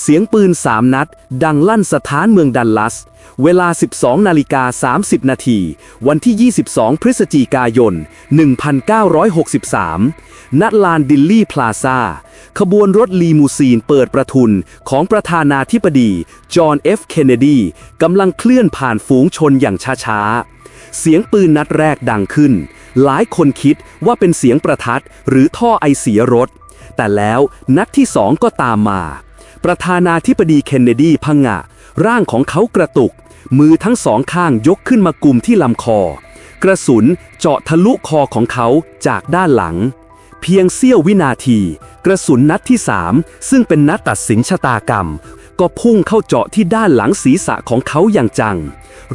เสียงปืนสามนัด ดังลั่นสถานเมืองดัลลัส เวลา 12 นาฬิกา 30 นาที วันที่ 22 พฤศจิกายน 1963 ณ ลานดิลลี่พลาซา ขบวนรถลีมูซีนเปิดประทุนของประธานาธิบดี จอห์น เอฟ เคนเนดี กำลังเคลื่อนผ่านฝูงชนอย่างช้า ๆเสียงปืนนัดแรกดังขึ้น หลายคนคิดว่าเป็นเสียงประทัดหรือท่อไอเสียรถ แต่แล้วนัดที่สองก็ตามมา ประธานาธิบดีเคนเนดีพังงะ ร่างของเขากระตุก มือทั้งสองข้างยกขึ้นมากุมที่ลำคอ กระสุนเจาะทะลุคอของเขาจากด้านหลัง เพียงเสี้ยววินาที กระสุนนัดที่สามซึ่งเป็นนัดตัดสินชะตากรรม ก็พุ่งเข้าเจาะที่ด้านหลังศีรษะของเขาอย่างจัง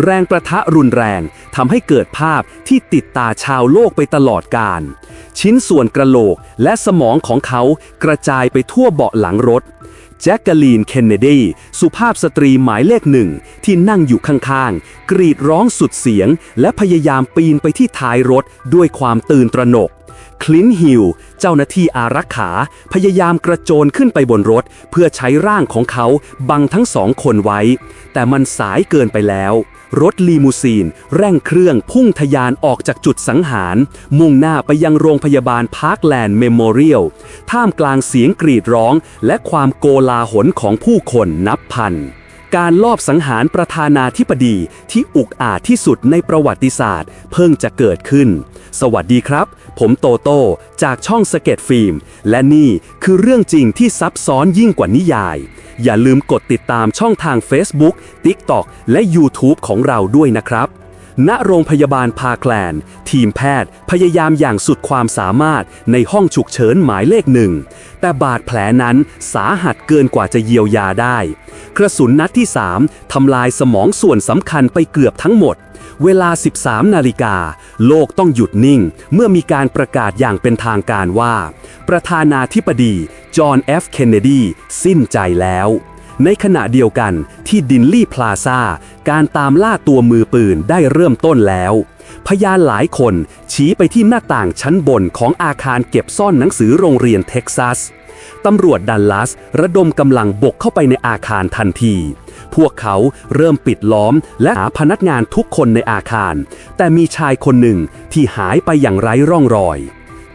แรงประทะรุนแรงทำให้เกิดภาพที่ติดตาชาวโลกไปตลอดกาลชิ้นส่วนกระโหลกและสมองของเขากระจายไปทั่วเบาะหลังรถแจ็คกาลีนเคนเนดี สุภาพสตรีหมายเลขหนึ่งที่นั่งอยู่ข้างๆ กรีดร้องสุดเสียง และพยายามปีนไปที่ท้ายรถด้วยความตื่นตระหนก คลินฮิลเจ้าหน้าที่อารักขา พยายามกระโจนขึ้นไปบนรถ เพื่อใช้ร่างของเขาบังทั้งสองคนไว้ แต่มันสายเกินไปแล้ว รถลีมูซีนเร่งเครื่องพุ่งทะยานออกจากจุดสังหาร มุ่งหน้าไปยังโรงพยาบาลพาร์คแลนด์เมโมเรียลท่ามกลางเสียงกรีดร้อง และความโกลาหลของผู้คนนับพัน การลอบสังหารประธานาธิบดีที่อุกอาจที่สุดในประวัติศาสตร์ เพิ่งจะเกิดขึ้น สวัสดีครับ ผมโตโต้จากช่องสเก็ตฟิล์ม และนี่คือเรื่องจริงที่ซับซ้อนยิ่งกว่านิยาย อย่าลืมกดติดตามช่องทาง Facebook, TikTok และ YouTube ของเราด้วยนะครับ ณโรงพยาบาลพาแคลน ทีมแพทย์พยายามอย่างสุดความสามารถในห้องฉุกเฉินหมายเลขหนึ่ง แต่บาดแผลนั้นสาหัสเกินกว่าจะเยียวยาได้ กระสุนนัดที่ 3 ทำลายสมองส่วนสำคัญไปเกือบทั้งหมด เวลา 13 นาฬิกา โลกต้องหยุดนิ่ง เมื่อมีการประกาศอย่างเป็นทางการว่า ประธานาธิบดี จอห์นเอฟเคนเนดี สิ้นใจแล้ว ในขณะเดียวกันที่ดินลี่พลาซาการตามล่าตัวมือปืนได้เริ่มต้นแล้ว พยานหลายคนชี้ไปที่หน้าต่างชั้นบนของอาคารเก็บซ่อนหนังสือโรงเรียนเท็กซัสตำรวจดัลลัสระดมกำลังบกเข้าไปในอาคารทันที พวกเขาเริ่มปิดล้อมและหาพนักงานทุกคนในอาคาร แต่มีชายคนหนึ่งที่หายไปอย่างไร้ร่องรอย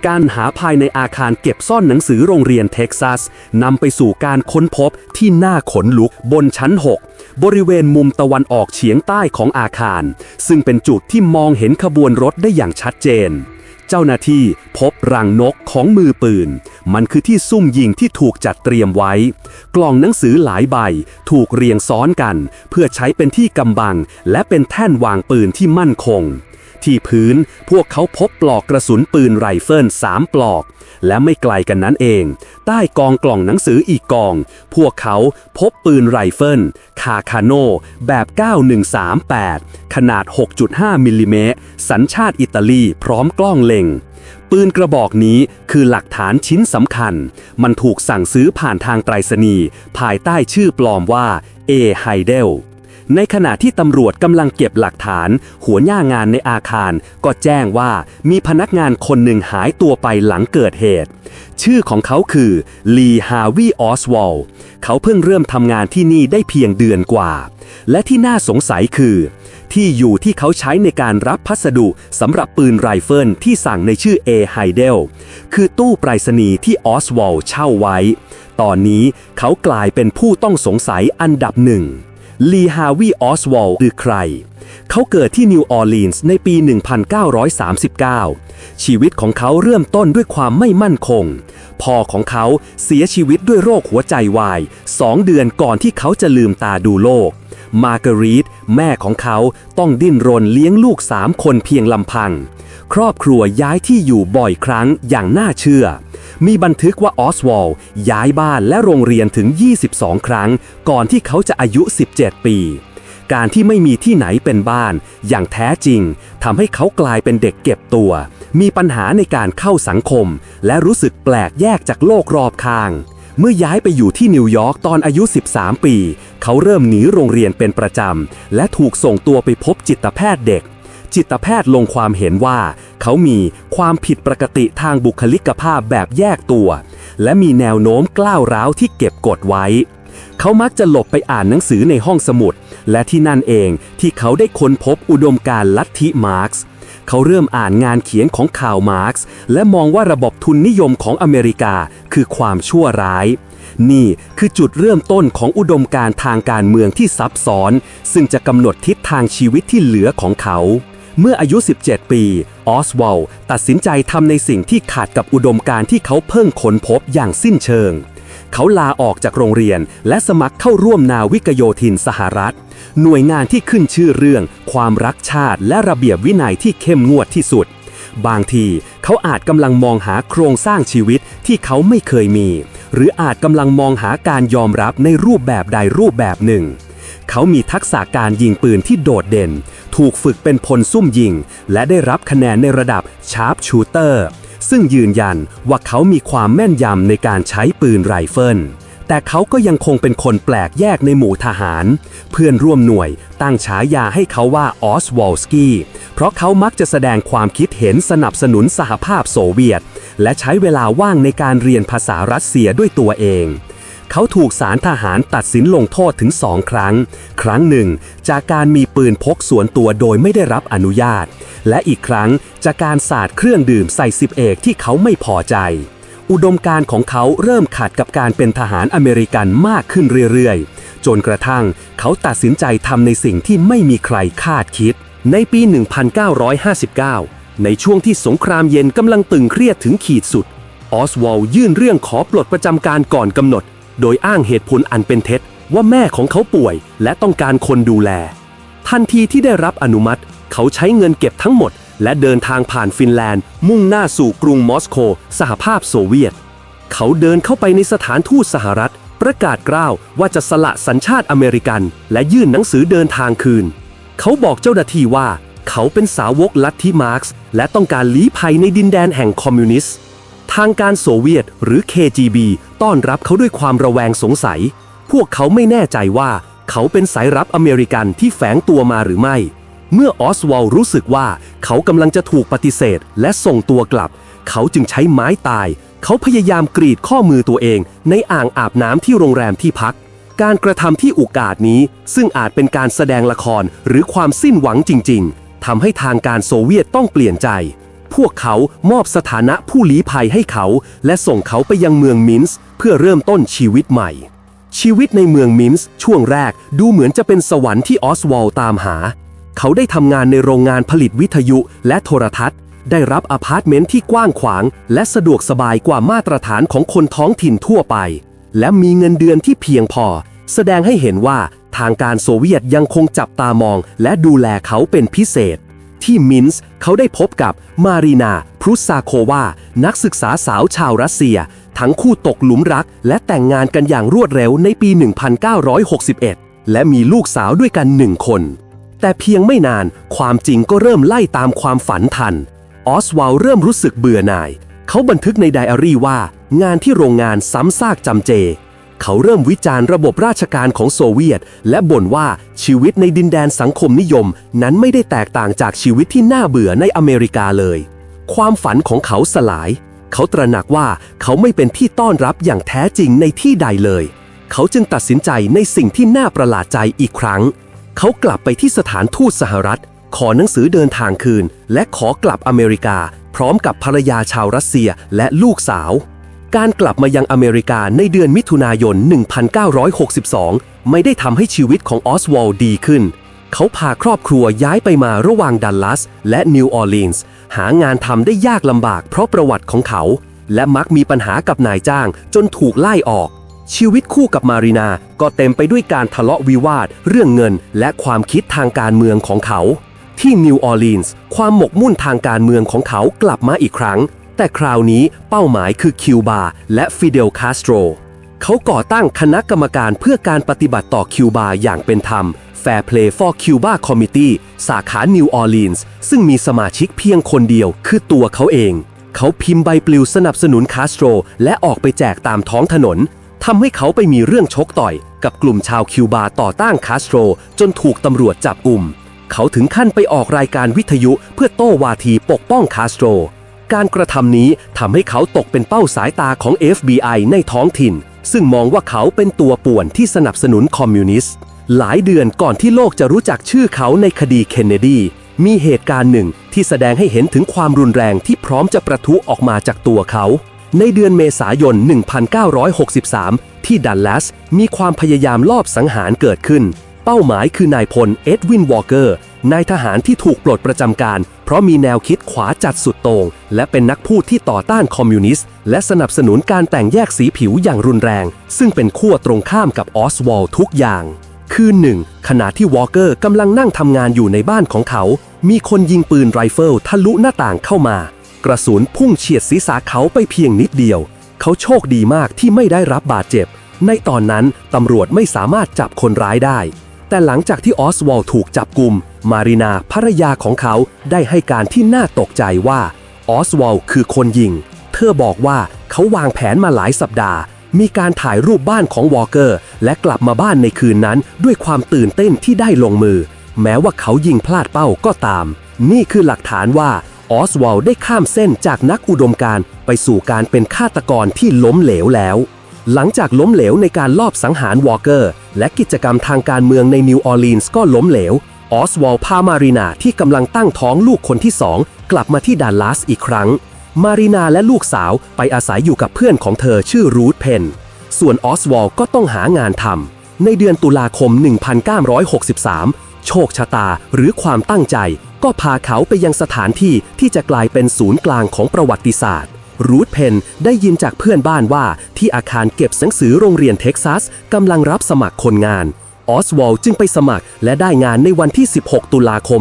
การหาภายในอาคารเก็บซ่อนหนังสือโรงเรียนเท็กซัสนำไปสู่การค้นพบที่น่าขนลุกบนชั้น 6 บริเวณมุมตะวันออกเฉียงใต้ของอาคาร ซึ่งเป็นจุดที่มองเห็นขบวนรถได้อย่างชัดเจน เจ้าหน้าที่พบรังนกของมือปืน มันคือที่ซุ่มยิงที่ถูกจัดเตรียมไว้ กล่องหนังสือหลายใบ ถูกเรียงซ้อนกัน เพื่อใช้เป็นที่กำบัง และเป็นแท่นวางปืนที่มั่นคง ที่พื้นพวกเขาพบปลอกกระสุนปืนไรเฟิลสามปลอก และไม่ไกลกันนั้นเอง ใต้กองกล่องหนังสืออีกกอง พวกเขาพบปืนไรเฟิลคาคาโนแบบ 9138 ขนาด 6.5 มิลลิเมตร สัญชาติอิตาลีพร้อมกล้องเล็งปืนกระบอกนี้คือหลักฐานชิ้นสำคัญ มันถูกสั่งซื้อผ่านทางไตรษณีย์ภายใต้ชื่อปลอมว่าเอไฮเดล ในขณะที่ตำรวจกำลังเก็บหลักฐาน หัวหน้างานในอาคาร ก็แจ้งว่ามีพนักงานคนหนึ่งหายตัวไปหลังเกิดเหตุ ชื่อของเขาคือลีฮาวีออสวอลเขาเพิ่งเริ่มทำงานที่นี่ได้เพียงเดือนกว่า และที่น่าสงสัยคือ ที่อยู่ที่เขาใช้ในการรับพัสดุสำหรับปืนไรเฟิลที่สั่งในชื่อเอไฮเดลคือตู้ไปรษณีย์ที่ออสวอลเช่าไว้ ตอนนี้เขากลายเป็นผู้ต้องสงสัยอันดับหนึ่ง ลีฮาวีออสวอลคือใคร เขาเกิดที่นิวออร์ลีนส์ในปี 1939 ชีวิตของเขาเริ่มต้นด้วยความไม่มั่นคง พ่อของเขาเสียชีวิตด้วยโรคหัวใจวายสองเดือนก่อนที่เขาจะลืมตาดูโลก มาร์การีตแม่ของเขาต้องดิ้นรนเลี้ยงลูกสามคนเพียงลำพัง ครอบครัวย้ายที่อยู่บ่อยครั้งอย่างน่าเชื่อ มีบันทึกว่าออสวอลย้ายบ้านและโรงเรียนถึง 22 ครั้ง ก่อนที่เขาจะอายุ 17 ปี การที่ไม่มีที่ไหนเป็นบ้าน อย่างแท้จริงทำให้เขากลายเป็นเด็กเก็บตัว มีปัญหาในการเข้าสังคม และรู้สึกแปลกแยกจากโลกรอบข้าง เมื่อย้ายไปอยู่ที่นิวยอร์กตอนอายุ 13 ปี เขาเริ่มหนีโรงเรียนเป็นประจำและถูกส่งตัวไปพบจิตแพทย์เด็ก จิตแพทย์ลงความเห็นว่า เขามีความผิดปกติทางบุคลิกภาพแบบแยกตัว และมีแนวโน้มกล้าวร้าวที่เก็บกดไว้ เขามักจะหลบไปอ่านหนังสือในห้องสมุด และที่นั่นเองที่เขาได้ค้นพบอุดมการณ์ลัทธิมาร์กซ์เขาเริ่มอ่านงานเขียนของข่าวมาร์กซ์และมองว่าระบบทุนนิยมของอเมริกาคือความชั่วร้ายนี่คือจุดเริ่มต้นของอุดมการณ์ทางการเมืองที่ซับซ้อน ซึ่งจะกำหนดทิศทางชีวิตที่เหลือของเขา เมื่ออายุ 17 ปี ออสวอลตัดสินใจทำในสิ่งที่ขาดกับอุดมการที่เขาเพิ่งค้นพบอย่างสิ้นเชิง เขาลาออกจากโรงเรียนและสมัครเข้าร่วมนาวิกโยธินสหรัฐ หน่วยงานที่ขึ้นชื่อเรื่อง ความรักชาติและระเบียบวินัยที่เข้มงวดที่สุด บางทีเขาอาจกำลังมองหาโครงสร้างชีวิตที่เขาไม่เคยมี หรืออาจกำลังมองหาการยอมรับในรูปแบบใดรูปแบบหนึ่ง เขามีทักษะการยิงปืนที่โดดเด่น ถูกฝึกเป็นพลซุ่มยิง และได้รับคะแนนในระดับชาร์ปชูเตอร์ซึ่งยืนยันว่าเขามีความแม่นยำในการใช้ปืนไรเฟิล แต่เขาก็ยังคงเป็นคนแปลกแยกในหมู่ทหาร เพื่อนร่วมหน่วยตั้งฉายาให้เขาว่าออสวอลสกี้ เพราะเขามักจะแสดงความคิดเห็นสนับสนุนสหภาพโซเวียต และใช้เวลาว่างในการเรียนภาษารัสเซียด้วยตัวเอง เขาถูกสารทหารตัดสินลงโทษถึงสองครั้ง ครั้งหนึ่ง จากการมีปืนพกสวนตัวโดยไม่ได้รับอนุญาต และอีกครั้งจากการสาดเครื่องดื่มใส่สิบเอกที่เขาไม่พอใจ อุดมการของเขาเริ่มขัดกับการเป็นทหารอเมริกันมากขึ้นเรื่อยๆ จนกระทั่งเขาตัดสินใจทำในสิ่งที่ไม่มีใครคาดคิด ในปี 1959 ในช่วงที่สงครามเย็นกำลังตึงเครียดถึงขีดสุด ออสวอลยื่นเรื่องขอปลดประจำการก่อนกำหนด โดยอ้างเหตุผลอันเป็นเท็จ ว่าแม่ของเขาป่วย และต้องการคนดูแล ทันทีที่ได้รับอนุมัติ เขาใช้เงินเก็บทั้งหมด และเดินทางผ่านฟินแลนด์ มุ่งหน้าสู่กรุงมอสโกสหภาพโซเวียต เขาเดินเข้าไปในสถานทูตสหรัฐ ประกาศกล้าวว่าจะสละสัญชาติอเมริกัน และยื่นหนังสือเดินทางคืน เขาบอกเจ้าหน้าที่ว่า เขาเป็นสาวกลัทธิมาร์กซ์และต้องการลี้ภัยในดินแดนแห่งคอมมิวนิสต์ ทางการโซเวียตหรือ KGB ต้อนรับเขาด้วยความระแวงสงสัย พวกเขาไม่แน่ใจว่าเขาเป็นสายรับอเมริกันที่แฝงตัวมาหรือไม่ เมื่อออสวอลรู้สึกว่าเขากำลังจะถูกปฏิเสธและส่งตัวกลับ เขาจึงใช้ไม้ตาย เขาพยายามกรีดข้อมือตัวเองในอ่างอาบน้ำที่โรงแรมที่พัก การกระทำที่อุกอาจนี้ ซึ่งอาจเป็นการแสดงละครหรือความสิ้นหวังจริง ๆทำให้ทางการโซเวียตต้องเปลี่ยนใจ พวกเขามอบสถานะผู้ลี้ภัยให้เขา และส่งเขาไปยังเมืองมินส์เพื่อเริ่มต้นชีวิตใหม่ ชีวิตในเมืองมินส์ช่วงแรกดูเหมือนจะเป็นสวรรค์ที่ออสวอลตามหา เขาได้ทำงานในโรงงานผลิตวิทยุและโทรทัศน์ ได้รับอพาร์ตเมนต์ที่กว้างขวาง และสะดวกสบายกว่ามาตรฐานของคนท้องถิ่นทั่วไป และมีเงินเดือนที่เพียงพอ แสดงให้เห็นว่าทางการโซเวียตยังคงจับตามอง และดูแลเขาเป็นพิเศษ ที่มินส์เขาได้พบกับมารีนาพรุซาโควา นักศึกษาสาวชาวรัสเซีย ทั้งคู่ตกหลุมรัก และแต่งงานกันอย่างรวดเร็วในปี 1961 และมีลูกสาวด้วยกันหนึ่งคน แต่เพียงไม่นานความจริงก็เริ่มไล่ตามความฝันทัน ออสวาลเริ่มรู้สึกเบื่อหน่าย เขาบันทึกในไดอารี่ว่า งานที่โรงงานซ้ำซากจำเจ เขาเริ่มวิจารณ์ระบบราชการของโซเวียต และบ่นว่าชีวิตในดินแดนสังคมนิยม นั้นไม่ได้แตกต่างจากชีวิตที่น่าเบื่อในอเมริกาเลย ความฝันของเขาสลาย เขาตระหนักว่าเขาไม่เป็นที่ต้อนรับอย่างแท้จริงในที่ใดเลย เขาจึงตัดสินใจในสิ่งที่น่าประหลาดใจอีกครั้ง เขากลับไปที่สถานทูตสหรัฐ ขอหนังสือเดินทางคืน และขอกลับอเมริกา พร้อมกับภรรยาชาวรัสเซียและลูกสาว การกลับมายังอเมริกาในเดือนมิถุนายน 1962 ไม่ได้ทำให้ชีวิตของออสวอลดีขึ้น เขาพาครอบครัวย้ายไปมาระหว่างดัลลัส และนิวออร์ลีนส์ หางานทำได้ยากลำบากเพราะประวัติของเขา และมักมีปัญหากับนายจ้างจนถูกไล่ออก ชีวิตคู่กับมารีนาก็เต็มไปด้วยการทะเลาะวิวาท เรื่องเงิน และความคิดทางการเมืองของเขา ที่นิวออร์ลีนส์ความหมกมุ่นทางการเมืองของเขากลับมาอีกครั้ง แต่คราวนี้เป้าหมายคือคิวบาและฟิเดลคาสโตรเขาก่อตั้งคณะกรรมการเพื่อการปฏิบัติต่อคิวบาอย่างเป็นธรรม Fair Play for Cuba Committee สาขานิวออร์ลีนส์ซึ่งมีสมาชิกเพียงคนเดียวคือตัวเขาเอง เขาพิมพ์ใบปลิวสนับสนุนคาสโตรและออกไปแจกตามท้องถนนทำให้เขาไปมีเรื่องชกต่อย กับกลุ่มชาวคิวบาต่อต้านคาสโตรจนถูกตำรวจจับกลุ่ม เขาถึงขั้นไปออกรายการวิทยุเพื่อโต้วาทีปกป้องคาสโตร การกระทำนี้ทำให้เขาตกเป็นเป้าสายตาของ FBI ในท้องถิ่น ซึ่งมองว่าเขาเป็นตัวป่วนที่สนับสนุนคอมมิวนิสต์ หลายเดือนก่อนที่โลกจะรู้จักชื่อเขาในคดีเคนเนดี มีเหตุการณ์หนึ่งที่แสดงให้เห็นถึงความรุนแรงที่พร้อมจะประทุออกมาจากตัวเขา ในเดือนเมษายน 1963 ที่ดัลลัสมีความพยายามลอบสังหารเกิดขึ้น เป้าหมายคือนายพลเอ็ดวินวอร์เกอร์ นายทหารที่ถูกปลดประจำการ เพราะมีแนวคิดขวาจัดสุดโต่งและเป็นนักพูดที่ต่อต้านคอมมิวนิสต์ และสนับสนุนการแต่งแยกสีผิวอย่างรุนแรง ซึ่งเป็นขั้วตรงข้ามกับออสวอลทุกอย่าง คืนหนึ่ง ขณะที่วอลเกอร์กำลังนั่งทำงานอยู่ในบ้านของเขา มีคนยิงปืนไรเฟิลทะลุหน้าต่างเข้ามา กระสุนพุ่งเฉียดศีรษะเขาไปเพียงนิดเดียว เขาโชคดีมากที่ไม่ได้รับบาดเจ็บ ในตอนนั้นตำรวจไม่สามารถจับคนร้ายได้ แต่หลังจากที่ออสวอลถูกจับกลุ่ม มารีนาภรรยาของเขาได้ให้การที่น่าตกใจว่าออสวอลคือคนยิง เธอบอกว่าเขาวางแผนมาหลายสัปดาห์ มีการถ่ายรูปบ้านของวอลเกอร์ และกลับมาบ้านในคืนนั้นด้วยความตื่นเต้นที่ได้ลงมือ แม้ว่าเขายิงพลาดเป้าก็ตาม นี่คือหลักฐานว่าออสวอลได้ข้ามเส้นจากนักอุดมการไปสู่การเป็นฆาตกรที่ล้มเหลวแล้ว หลังจากล้มเหลวในการลอบสังหารวอลเกอร์ และกิจกรรมทางการเมืองในนิวออร์ลีนส์ก็ล้มเหลว ออสวอลพามารีนาที่กำลังตั้งท้องลูกคนที่สองกลับมาที่ดัลลัสอีกครั้ง มารีนาและลูกสาวไปอาศัยอยู่กับเพื่อนของเธอชื่อรูธเพน ส่วนออสวอลก็ต้องหางานทำ ในเดือนตุลาคม 1963 โชคชะตาหรือความตั้งใจ ก็พาเขาไปยังสถานที่ที่จะกลายเป็นศูนย์กลางของประวัติศาสตร์ รูธเพนได้ยินจากเพื่อนบ้านว่าที่อาคารเก็บหนังสือโรงเรียนเท็กซัสกำลังรับสมัครคนงาน ออสวอลจึงไปสมัครและได้งานในวันที่ 16 ตุลาคม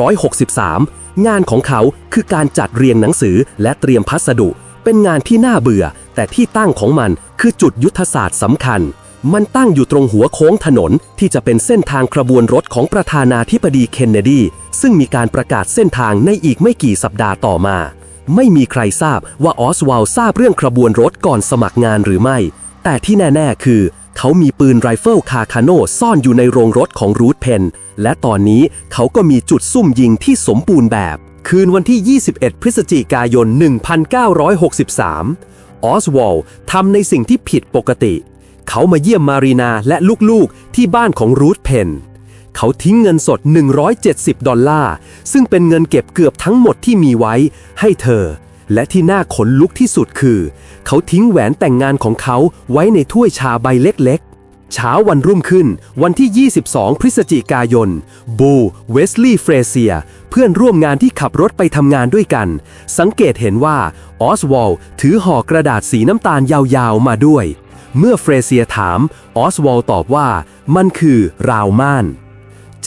1963 งานของเขาคือการจัดเรียงหนังสือและเตรียมพัสดุ เป็นงานที่น่าเบื่อ แต่ที่ตั้งของมันคือจุดยุทธศาสตร์สำคัญมันตั้งอยู่ตรงหัวโค้งถนนที่จะเป็นเส้นทางขบวนรถของประธานาธิบดีเคนเนดี ซึ่งมีการประกาศเส้นทางในอีกไม่กี่สัปดาห์ต่อมา ไม่มีใครทราบว่าออสวาลทราบเรื่องขบวนรถก่อนสมัครงานหรือไม่ แต่ที่แน่ๆ คือ เขามีปืนไรเฟิลคาคาโนซ่อนอยู่ในโรงรถของรูธเพน และตอนนี้เขาก็มีจุดซุ่มยิงที่สมบูรณ์แบบ คืนวันที่ 21 พฤศจิกายน 1963 ออสวอลทำในสิ่งที่ผิดปกติ เขามาเยี่ยมมารีนาและลูกๆ ที่บ้านของรูธเพน เขาทิ้งเงินสด 170 ดอลลาร์ ซึ่งเป็นเงินเก็บเกือบทั้งหมดที่มีไว้ให้เธอ และที่น่าขนลุกที่สุดคือ เขาทิ้งแหวนแต่งงานของเขาไว้ในถ้วยชาใบเล็กๆ เช้าวันรุ่งขึ้น วันที่ 22 พฤศจิกายน บู เวสลีย์ เฟรเซีย เพื่อนร่วมงานที่ขับรถไปทำงานด้วยกัน สังเกตเห็นว่า ออสวอลถือห่อกระดาษสีน้ำตาลยาวๆ มาด้วย เมื่อเฟรเซียถาม ออสวอลตอบว่า มันคือราวม่าน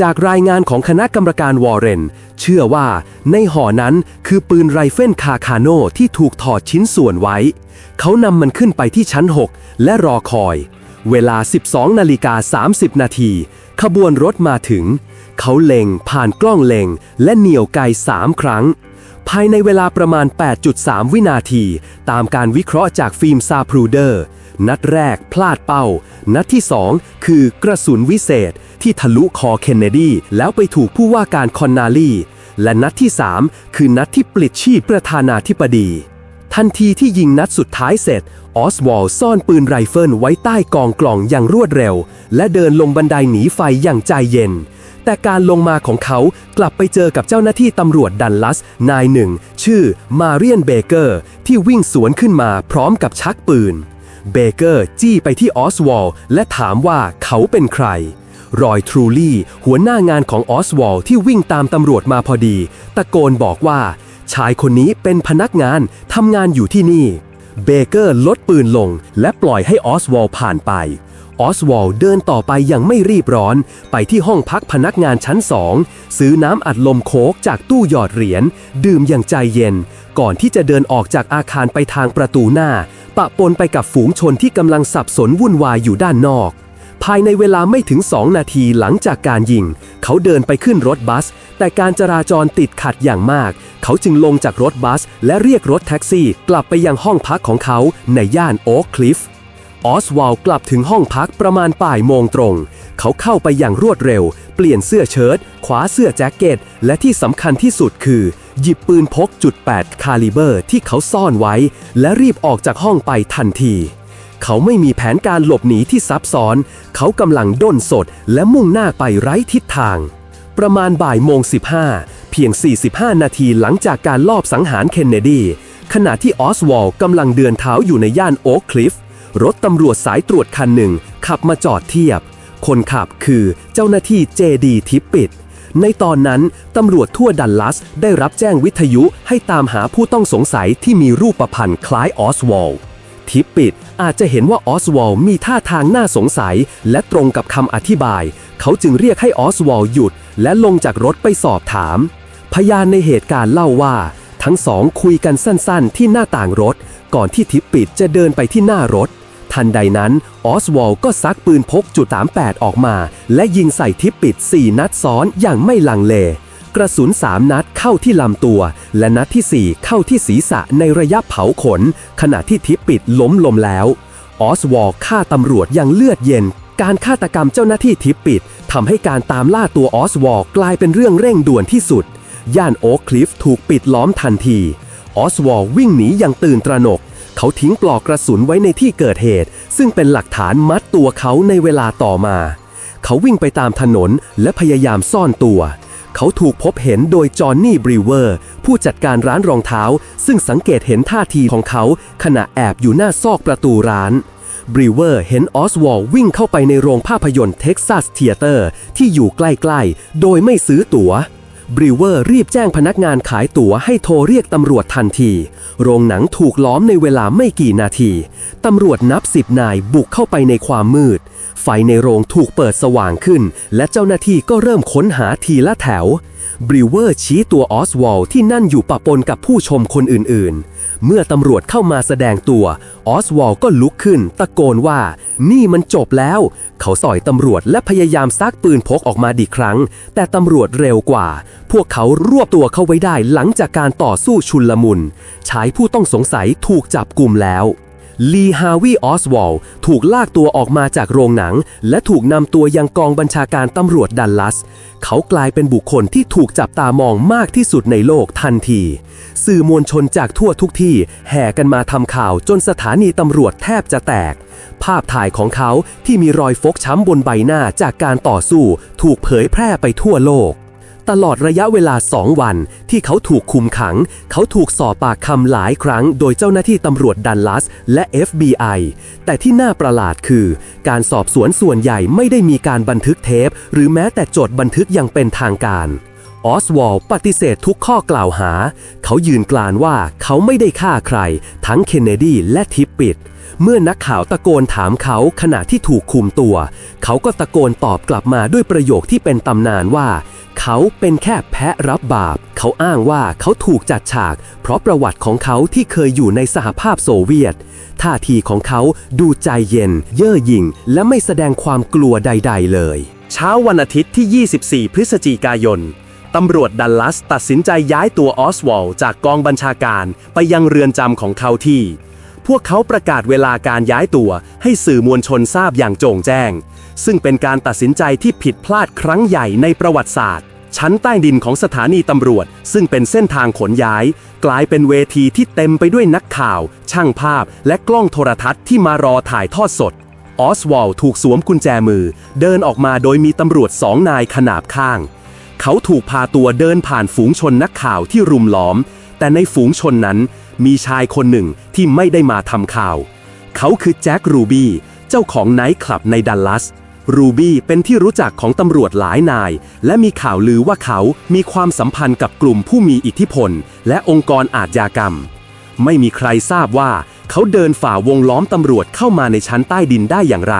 จากรายงานของคณะกรรมการวอร์เรน เชื่อว่าในห่อนั้นคือปืนไรเฟิลคาคาโนที่ถูกถอดชิ้นส่วนไว้ เขานำมันขึ้นไปที่ชั้น 6 และรอคอย เวลา 12 นาฬิกา 30 นาที ขบวนรถมาถึง เขาเล็งผ่านกล้องเล็งและเหนี่ยวไกสามครั้ง ภายในเวลาประมาณ 8.3 วินาที ตามการวิเคราะห์จากฟิล์มซาพรูเดอร์ นัดแรกพลาดเป้า นัดที่ 2 คือกระสุนวิเศษ ที่ทะลุคอเคนเนดี แล้วไปถูกผู้ว่าการคอนนาลี และนัดที่ 3 คือนัดที่ปลิดชีพประธานาธิบดี ทันทีที่ยิงนัดสุดท้ายเสร็จ ออสวอลซ่อนปืนไรเฟิลไว้ใต้กองกล่องอย่างรวดเร็ว และเดินลงบันไดหนีไฟอย่างใจเย็น แต่การลงมาของเขากลับไปเจอกับเจ้าหน้าที่ตำรวจดันลัสนายหนึ่ง ชื่อมาเรียนเบเกอร์ ที่วิ่งสวนขึ้นมาพร้อมกับชักปืน เบเกอร์จี้ไปที่ออสวอลและถามว่าเขาเป็นใคร รอยทรูลี่ หัวหน้างานของออสวอลที่วิ่งตามตำรวจมาพอดี ตะโกนบอกว่า ชายคนนี้เป็นพนักงานทำงานอยู่ที่นี่ เบเกอร์ลดปืนลงและปล่อยให้ออสวอลผ่านไป ออสวอลเดินต่อไปอย่างไม่รีบร้อน ไปที่ห้องพักพนักงานชั้นสองซื้อน้ำอัดลมโคกจากตู้หยอดเหรียญ ดื่มอย่างใจเย็น ก่อนที่จะเดินออกจากอาคารไปทางประตูหน้า ปะปนไปกับฝูงชนที่กำลังสับสนวุ่นวายอยู่ด้านนอก ภายในเวลาไม่ถึง2นาทีหลังจากการยิง เขาเดินไปขึ้นรถบัส แต่การจราจรติดขัดอย่างมาก เขาจึงลงจากรถบัส และเรียกรถแท็กซี่ กลับไปยังห้องพักของเขาในย่านโอ๊คคลิฟ ออสวาลกลับถึงห้องพักประมาณป่ายโมงตรง เขาเข้าไปอย่างรวดเร็ว เปลี่ยนเสื้อเชิ้ตขวาเสื้อแจ็คเก็ต และที่สำคัญที่สุดคือ หยิบปืนพกจุด8คาลิเบอร์ที่เขาซ่อนไว้ และรีบออกจากห้องไปทันที เขาไม่มีแผนการหลบหนีที่ซับซ้อน เขากำลังด้นสดและมุ่งหน้าไปไร้ทิศทาง ประมาณบ่ายโมง 15 เพียง 45 นาทีหลังจากการลอบสังหารเคนเนดีขณะที่ออสวอลกำลังเดินเท้าอยู่ในย่านโอ๊คคลิฟ รถตำรวจสายตรวจคันหนึ่ง ขับมาจอดเทียบ คนขับคือเจ้าหน้าที่เจดีทิปปิด ในตอนนั้น ตำรวจทั่วดัลลัสได้รับแจ้งวิทยุให้ตามหาผู้ต้องสงสัยที่มีรูปพรรณคล้ายออสวอลทิปปิดอาจจะเห็นว่าออสวอลมีท่าทางน่าสงสัย และตรงกับคำอธิบาย เขาจึงเรียกให้ออสวอลหยุด และลงจากรถไปสอบถาม พยานในเหตุการณ์เล่าว่า ทั้งสองคุยกันสั้นๆ ที่หน้าต่างรถ ก่อนที่ทิปปิดจะเดินไปที่หน้ารถ ทันใดนั้น ออสวอลก็ซักปืนพกจุด38 ออกมา และยิงใส่ทิปปิด 4 นัดซ้อนอย่างไม่ลังเล กระสุน 3 นัดเข้าที่ลำตัว และนัดทีสี่ 4 เข้าที่ศีรษะในระยะเผาขน ขณะที่ทิปปิดล้มลมแล้ว ออสวอลฆ่าตำรวจอย่างเลือดเย็น การฆาตกรรมเจ้าหน้าที่ทิปปิดทำให้การตามล่าตัวออสวอลกลายเป็นเรื่องเร่งด่วนที่สุด ย่านโอ๊คคลิฟถูกปิดล้อมทันที ออสวอลวิ่งหนีอย่างตื่นตระหนก เขาทิ้งปลอกกระสุนไว้ในที่เกิดเหตุ ซึ่งเป็นหลักฐานมัดตัวเขาในเวลาต่อมา เขาวิ่งไปตามถนนและพยายามซ่อนตัว เขาถูกพบเห็นโดยจอห์นนี่บรีเวอร์ ผู้จัดการร้านรองเท้า ซึ่งสังเกตเห็นท่าทีของเขา ขณะแอบอยู่หน้าซอกประตูร้านบรีเวอร์เห็นออสวอลวิ่งเข้าไปในโรงภาพยนตร์เท็กซัสเทเตอร์ที่อยู่ใกล้ๆ โดยไม่ซื้อตั๋ว บริเวอร์รีบแจ้งพนักงานขายตั๋วให้โทรเรียกตำรวจทันที โรงหนังถูกล้อมในเวลาไม่กี่นาที ตำรวจนับสิบนายบุกเข้าไปในความมืด ไฟในโรงถูกเปิดสว่างขึ้น และเจ้าหน้าที่ก็เริ่มค้นหาทีละแถว บริเวอร์ชี้ตัวออสวอลที่นั่นอยู่ปะปนกับผู้ชมคนอื่นๆ เมื่อตำรวจเข้ามาแสดงตัว ออสวอลก็ลุกขึ้น ตะโกนว่า นี่มันจบแล้ว เขาสอยตำรวจและพยายามซักปืนพกออกมาดีครั้ง แต่ตำรวจเร็วกว่า พวกเขารวบตัวเข้าไว้ได้หลังจากการต่อสู้ชุนลมุนชายผู้ต้องสงสัยถูกจับกลุ่มแล้ว ลีฮาวีออสวอลถูกลากตัวออกมาจากโรงหนัง และถูกนำตัวยังกองบัญชาการตำรวจดัลลัส เขากลายเป็นบุคคลที่ถูกจับตามองมากที่สุดในโลกทันที สื่อมวลชนจากทั่วทุกที่แห่กันมาทำข่าวจนสถานีตำรวจแทบจะแตก ภาพถ่ายของเขาที่มีรอยฟกช้ำบนใบหน้าจากการต่อสู้ ถูกเผยแพร่ไปทั่วโลก ตลอดระยะเวลาสองวัน ที่เขาถูกคุมขัง เขาถูกสอบปากคำหลายครั้ง โดยเจ้าหน้าที่ตำรวจดันลัส และ FBI แต่ที่น่าประหลาดคือ การสอบสวนส่วนใหญ่ไม่ได้มีการบันทึกเทป หรือแม้แต่จดบันทึกอย่างเป็นทางการ ออสวอลปฏิเสธทุกข้อกล่าวหา เขายืนกลานว่าเขาไม่ได้ฆ่าใคร ทั้งเคนเนดีและทิปปิด เมื่อนักข่าวตะโกนถามเขาขณะที่ถูกคุมตัว เขาก็ตะโกนตอบกลับมาด้วยประโยคที่เป็นตำนานว่า เขาเป็นแค่แพะรับบาป เขาอ้างว่าเขาถูกจัดฉาก เพราะประวัติของเขาที่เคยอยู่ในสหภาพโซเวียต ท่าทีของเขาดูใจเย็น เย่อหยิ่ง และไม่แสดงความกลัวใด ๆ เลย เช้าวันอาทิตย์ที่ 24 พฤศจิกายน ตำรวจดัลลัสตัดสินใจย้ายตัวออสวอลจากกองบัญชาการไปยังเรือนจำของเขาที่ พวกเขาประกาศเวลาการย้ายตัวให้สื่อมวลชนทราบอย่างโจ่งแจ้ง ซึ่งเป็นการตัดสินใจที่ผิดพลาดครั้งใหญ่ในประวัติศาสตร์ ชั้นใต้ดินของสถานีตำรวจ ซึ่งเป็นเส้นทางขนย้าย กลายเป็นเวทีที่เต็มไปด้วยนักข่าว ช่างภาพ และกล้องโทรทัศน์ที่มารอถ่ายทอดสดออสวอลถูกสวมกุญแจมือ เดินออกมาโดยมีตำรวจสองนายขนาบข้าง เขาถูกพาตัวเดินผ่านฝูงชนนักข่าวที่รุมล้อม แต่ในฝูงชนนั้นมีชายคนหนึ่งที่ไม่ได้มาทำข่าว เขาคือแจ็ครูบี้เจ้าของไนท์คลับในดัลลัส รูบี้เป็นที่รู้จักของตำรวจหลายนาย และมีข่าวลือว่าเขามีความสัมพันธ์กับกลุ่มผู้มีอิทธิพล และองค์กรอาชญากรรม ไม่มีใครทราบว่าเขาเดินฝ่าวงล้อมตำรวจเข้ามาในชั้นใต้ดินได้อย่างไร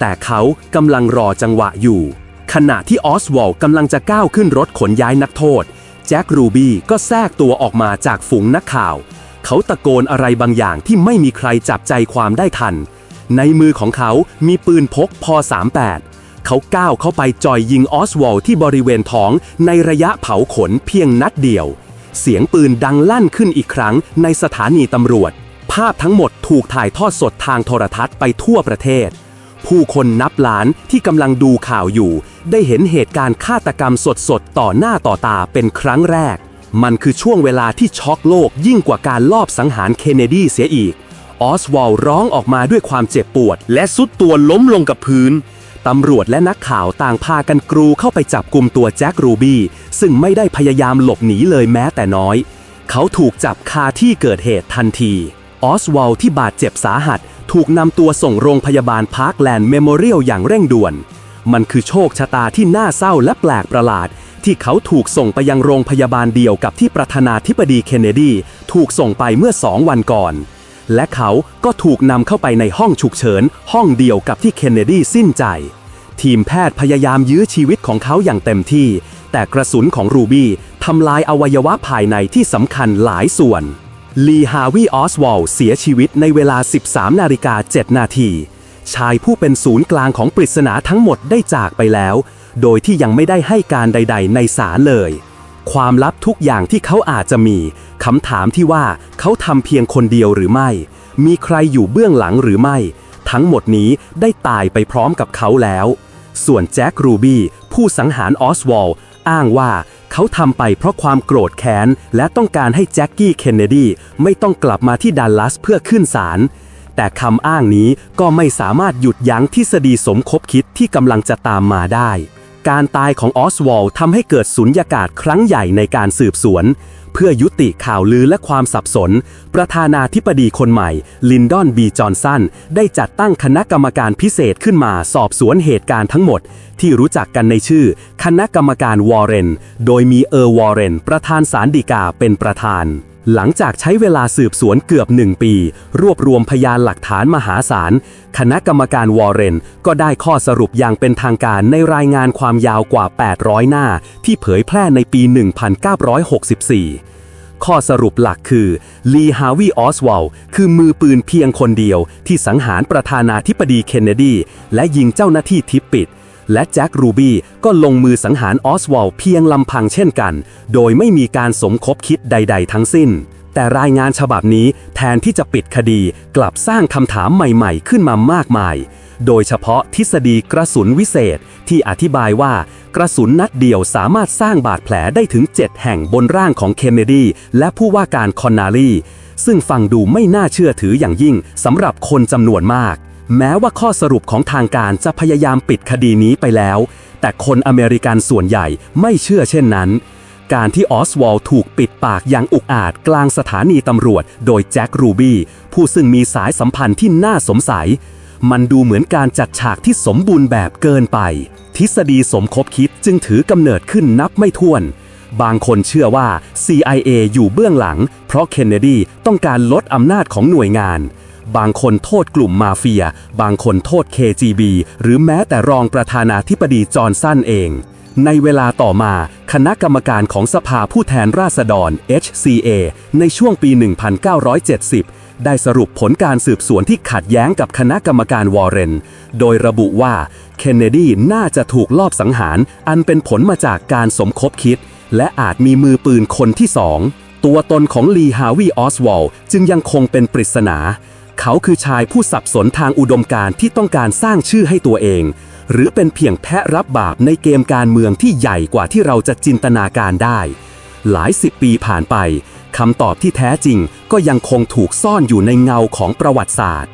แต่เขากำลังรอจังหวะอยู่ ขณะที่ออสวอลกำลังจะก้าวขึ้นรถขนย้ายนักโทษ แจ็ครูบี้ก็แทรกตัวออกมาจากฝูงนักข่าว เขาตะโกนอะไรบางอย่างที่ไม่มีใครจับใจความได้ทัน ในมือของเขามีปืนพกพอ38เขาก้าวเข้าไปจ่อยยิงออสวอลที่บริเวณท้องในระยะเผาขนเพียงนัดเดียว เสียงปืนดังลั่นขึ้นอีกครั้งในสถานีตำรวจ ภาพทั้งหมดถูกถ่ายทอดสดทางโทรทัศน์ไปทั่วประเทศ ผู้คนนับล้านที่กำลังดูข่าวอยู่ ได้เห็นเหตุการณ์ฆาตกรรมสดๆ ต่อหน้าต่อตาเป็นครั้งแรก มันคือช่วงเวลาที่ช็อกโลกยิ่งกว่าการลอบสังหารเคนเนดีเสียอีก ออสวอลร้องออกมาด้วยความเจ็บปวด และสุดตัวล้มลงกับพื้น ตำรวจและนักข่าวต่างพากันกรูเข้าไปจับกลุ่มตัวแจ็ครูบี้ซึ่งไม่ได้พยายามหลบหนีเลยแม้แต่น้อย เขาถูกจับคาที่เกิดเหตุทันที ออสวอลที่บาดเจ็บสาหัส ถูกนำตัวส่งโรงพยาบาลพาร์คแลนด์เมโมเรียลอย่างเร่งด่วน มันคือโชคชะตาที่น่าเศร้าและแปลกประหลาด ที่เขาถูกส่งไปยังโรงพยาบาลเดียวกับที่ประธานาธิบดีเคนเนดี ถูกส่งไปเมื่อสองวันก่อน และเขาก็ถูกนำเข้าไปในห้องฉุกเฉิน ห้องเดียวกับที่เคนเนดีสิ้นใจ ทีมแพทย์พยายามยื้อชีวิตของเขาอย่างเต็มที่ แต่กระสุนของรูบี้ทำลายอวัยวะภายในที่สำคัญหลายส่วนลีฮาวีออสวอลเสียชีวิตในเวลา 13 นาฬิกา 7 นาที ชายผู้เป็นศูนย์กลางของปริศนาทั้งหมดได้จากไปแล้ว โดยที่ยังไม่ได้ให้การใด ๆ ในศาลเลย ความลับทุกอย่างที่เขาอาจจะมีคำถามที่ว่าเขาทำเพียงคนเดียวหรือไม่ มีใครอยู่เบื้องหลังหรือไม่ ทั้งหมดนี้ได้ตายไปพร้อมกับเขาแล้ว ส่วนแจ็ครูบี้ผู้สังหารออสวอลอ้างว่าเขาทำไปเพราะความโกรธแค้น และต้องการให้แจ็คกี้เคนเนดีไม่ต้องกลับมาที่ดัลลัสเพื่อขึ้นศาล แต่คำอ้างนี้ก็ไม่สามารถหยุดยั้งทฤษฎีสมคบคิดที่กำลังจะตามมาได้ การตายของออสวอลทำให้เกิดสุญญากาศครั้งใหญ่ในการสืบสวน เพื่อยุติข่าวลือและความสับสน ประธานาธิบดีคนใหม่ ลินดอนบีจอห์นสัน ได้จัดตั้งคณะกรรมการพิเศษขึ้นมาสอบสวนเหตุการณ์ทั้งหมด ที่รู้จักกันในชื่อ คณะกรรมการวอร์เรน โดยมีเออร์วอร์เรน ประธานศาลฎีกาเป็นประธาน หลังจากใช้เวลาสืบสวนเกือบหนึ่งปี รวบรวมพยานหลักฐานมหาศาล คณะกรรมการวอร์เรน ก็ได้ข้อสรุปอย่างเป็นทางการในรายงานความยาวกว่า 800 หน้า ที่เผยแพร่ในปี 1964 ข้อสรุปหลักคือ ลีฮาวีออสวอลคือมือปืนเพียงคนเดียวที่สังหารประธานาธิบดีเคนเนดี และยิงเจ้าหน้าที่ทิปปิด และแจ็ครูบี้ก็ลงมือสังหารออสวอลเพียงลำพังเช่นกัน โดยไม่มีการสมคบคิดใด ๆ ทั้งสิ้น แต่รายงานฉบับนี้แทนที่จะปิดคดีกลับสร้างคำถามใหม่ๆ ขึ้นมามากมาย โดยเฉพาะทฤษฎีกระสุนวิเศษที่อธิบายว่า กระสุนนัดเดียวสามารถสร้างบาดแผลได้ถึง 7 แห่งบนร่างของเคนเนดีและผู้ว่าการคอนนาลีซึ่งฟังดูไม่น่าเชื่อถืออย่างยิ่งสำหรับคนจำนวนมาก แม้ว่าข้อสรุปของทางการจะพยายามปิดคดีนี้ไปแล้ว แต่คนอเมริกันส่วนใหญ่ไม่เชื่อเช่นนั้น การที่ออสวอลถูกปิดปากอย่างอุกอาจกลางสถานีตำรวจ โดยแจ็ครูบี้ผู้ซึ่งมีสายสัมพันธ์ที่น่าสงสัย มันดูเหมือนการจัดฉากที่สมบูรณ์แบบเกินไป ทฤษฎีสมคบคิดจึงถือกำเนิดขึ้นนับไม่ถ้วนบางคนเชื่อว่า CIA อยู่เบื้องหลัง เพราะเคนเนดีต้องการลดอำนาจของหน่วยงาน บางคนโทษกลุ่มมาเฟีย บางคนโทษ KGB หรือแม้แต่รองประธานาธิบดีจอห์นสันเอง ในเวลาต่อมาคณะกรรมการของสภาผู้แทนราษฎร HCA ในช่วงปี 1970 ได้สรุปผลการสืบสวนที่ขัดแย้งกับคณะกรรมการวอร์เรน โดยระบุว่าเคนเนดีน่าจะถูกลอบสังหาร อันเป็นผลมาจากการสมคบคิด และอาจมีมือปืนคนที่สองตัวตนของลีฮาวีออสวอลจึงยังคงเป็นปริศนา เขาคือชายผู้สับสนทางอุดมการที่ต้องการสร้างชื่อให้ตัวเอง หรือเป็นเพียงแพะรับบาปในเกมการเมืองที่ใหญ่กว่าที่เราจะจินตนาการได้ หลายสิบปีผ่านไปคำตอบที่แท้จริงก็ยังคงถูกซ่อนอยู่ในเงาของประวัติศาสตร์